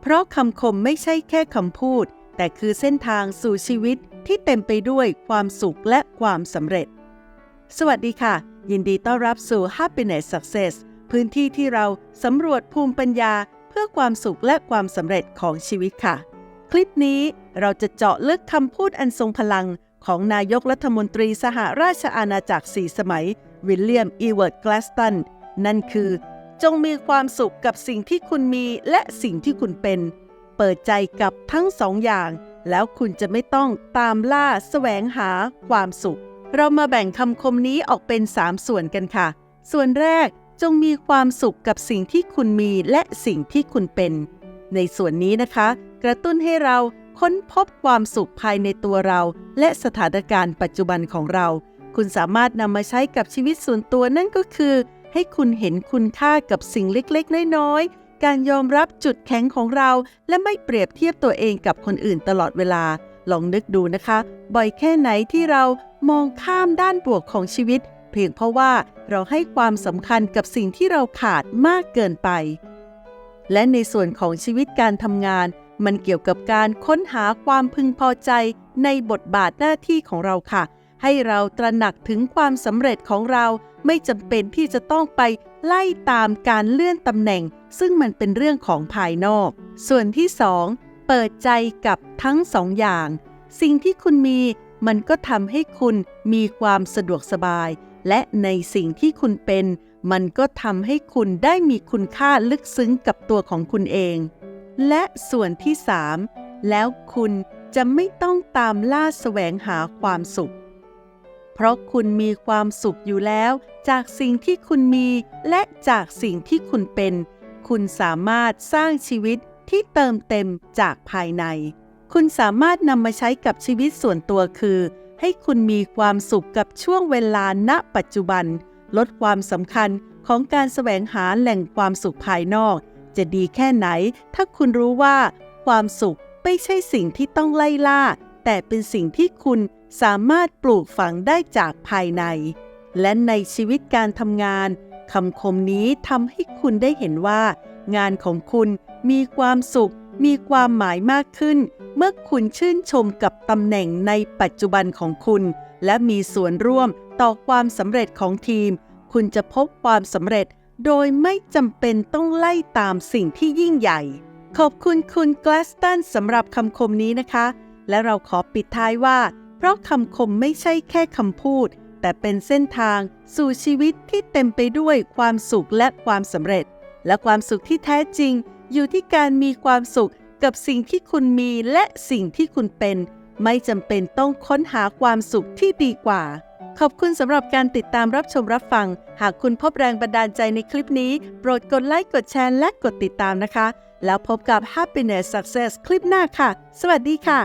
เพราะคำคมไม่ใช่แค่คำพูด แต่คือเส้นทางสู่ชีวิตที่เต็มไปด้วยความสุขและความสำเร็จ สวัสดีค่ะ ยินดีต้อนรับสู่ Happiness Success พื้นที่ที่เราสำรวจภูมิปัญญา เพื่อความสุขและความสำเร็จของชีวิตค่ะ คลิปนี้เราจะเจาะลึกคำพูดอันทรงพลัง ของนายกรัฐมนตรีสหราชอาณาจักรสี่สมัย วิลเลียม อีเวิร์ด แกลสตัน นั่นคือ จงมีความสุขกับสิ่งที่คุณมีและสิ่งที่คุณเป็น เปิดใจกับทั้งสองอย่าง แล้วคุณจะไม่ต้องตามล่าแสวงหาความสุข เรามาแบ่งคำคมนี้ออกเป็น 3 ส่วนกันค่ะ ส่วนแรกจงมีความสุขกับสิ่งที่คุณมีและสิ่งที่คุณเป็น ในส่วนนี้นะคะ กระตุ้นให้เราค้นพบความสุขภายในตัวเรา และสถานการณ์ปัจจุบันของเรา คุณสามารถนำมาใช้กับชีวิตส่วนตัวนั่นก็คือ ให้คุณเห็นคุณค่ากับสิ่งเล็กๆ น้อยๆ การยอมรับจุดแข็งของเรา และไม่เปรียบเทียบตัวเองกับคนอื่นตลอดเวลา ลองนึกดูนะคะ บ่อยแค่ไหนที่เรามองข้ามด้านบวกของชีวิต เพียงเพราะว่าเราให้ความสำคัญกับสิ่งที่เราขาดมากเกินไป และในส่วนของชีวิตการทำงาน มันเกี่ยวกับการค้นหาความพึงพอใจในบทบาทหน้าที่ของเราค่ะ ให้เราตระหนักถึงความสำเร็จของเรา ไม่จำเป็นที่จะต้องไปไล่ตามการเลื่อนตำแหน่ง ซึ่งมันเป็นเรื่องของภายนอก ส่วนที่2เปิดใจกับทั้งสองอย่าง สิ่งที่คุณมีมันก็ทำให้คุณมีความสะดวกสบาย และในสิ่งที่คุณเป็น มันก็ทำให้คุณได้มีคุณค่าลึกซึ้งกับตัวของคุณเอง และส่วนที่3แล้วคุณจะไม่ต้องตามล่าแสวงหาความสุข เพราะคุณมีความสุขอยู่แล้ว จากสิ่งที่คุณมีและจากสิ่งที่คุณเป็น คุณสามารถสร้างชีวิตที่เติมเต็มจากภายใน คุณสามารถนำมาใช้กับชีวิตส่วนตัวคือ ให้คุณมีความสุขกับช่วงเวลาณปัจจุบัน ลดความสำคัญของการแสวงหาแหล่งความสุขภายนอก จะดีแค่ไหน ถ้าคุณรู้ว่า ความสุขไม่ใช่สิ่งที่ต้องไล่ล่า แต่เป็นสิ่งที่คุณ สามารถปลูกฝังได้จากภายใน และในชีวิตการทำงานคำคมนี้ทำให้คุณได้เห็นว่า งานของคุณมีความสุข มีความหมายมากขึ้น เมื่อคุณชื่นชมกับตำแหน่งในปัจจุบันของคุณ และมีส่วนร่วมต่อความสำเร็จของทีม คุณจะพบความสำเร็จโดยไม่จำเป็นต้องไล่ตามสิ่งที่ยิ่งใหญ่ ขอบคุณคุณกลาสตันสำหรับคำคมนี้นะคะ และเราขอปิดท้ายว่า เพราะคำคมไม่ใช่แค่คำพูด แต่เป็นเส้นทาง สู่ชีวิตที่เต็มไปด้วยความสุขและความสำเร็จ และความสุขที่แท้จริง อยู่ที่การมีความสุขกับสิ่งที่คุณมีและสิ่งที่คุณเป็น ไม่จำเป็นต้องค้นหาความสุขที่ดีกว่า ขอบคุณสำหรับการติดตามรับชมรับฟัง หากคุณพบแรงบันดาลใจในคลิปนี้ โปรดกดไลค์กดแชร์และกดติดตามนะคะ แล้วพบกับ Happiness Success คลิปหน้าค่ะ สวัสดีค่ะ